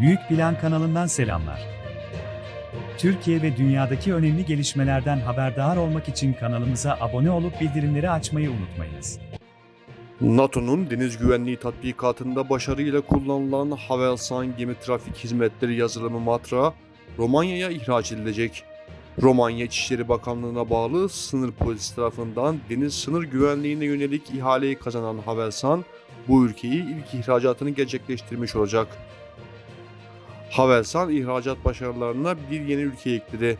Büyük Plan kanalından selamlar. Türkiye ve dünyadaki önemli gelişmelerden haberdar olmak için kanalımıza abone olup bildirimleri açmayı unutmayınız. NATO'nun deniz güvenliği tatbikatında başarıyla kullanılan Havelsan gemi trafik hizmetleri yazılımı Matra, Romanya'ya ihraç edilecek. Romanya İçişleri Bakanlığı'na bağlı sınır polisi tarafından deniz sınır güvenliğine yönelik ihaleyi kazanan Havelsan, bu ülkeyi ilk ihracatını gerçekleştirmiş olacak. Havelsan ihracat başarılarına bir yeni ülke ekledi.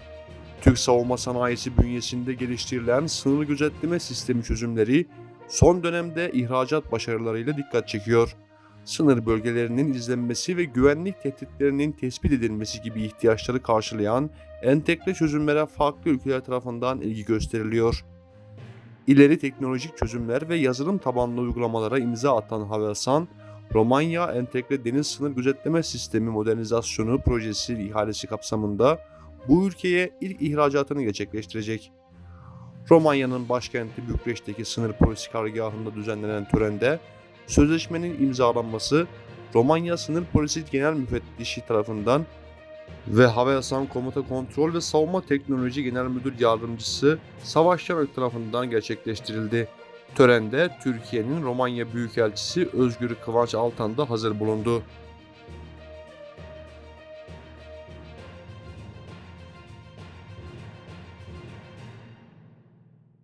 Türk savunma sanayisi bünyesinde geliştirilen sınır gözetleme sistemi çözümleri son dönemde ihracat başarılarıyla dikkat çekiyor. Sınır bölgelerinin izlenmesi ve güvenlik tehditlerinin tespit edilmesi gibi ihtiyaçları karşılayan entegre çözümlere farklı ülkeler tarafından ilgi gösteriliyor. İleri teknolojik çözümler ve yazılım tabanlı uygulamalara imza atan Havelsan, Romanya Entegre Deniz Sınır Gözetleme Sistemi Modernizasyonu projesi ihalesi kapsamında bu ülkeye ilk ihracatını gerçekleştirecek. Romanya'nın başkenti Bükreş'teki sınır polisi karargahında düzenlenen törende sözleşmenin imzalanması Romanya Sınır Polisi Genel Müfettişi tarafından ve Havelsan Komuta Kontrol ve Savunma Teknoloji Genel Müdür Yardımcısı Savaş Çanak tarafından gerçekleştirildi. Törende Türkiye'nin Romanya Büyükelçisi Özgür Kıvanç Altan da hazır bulundu.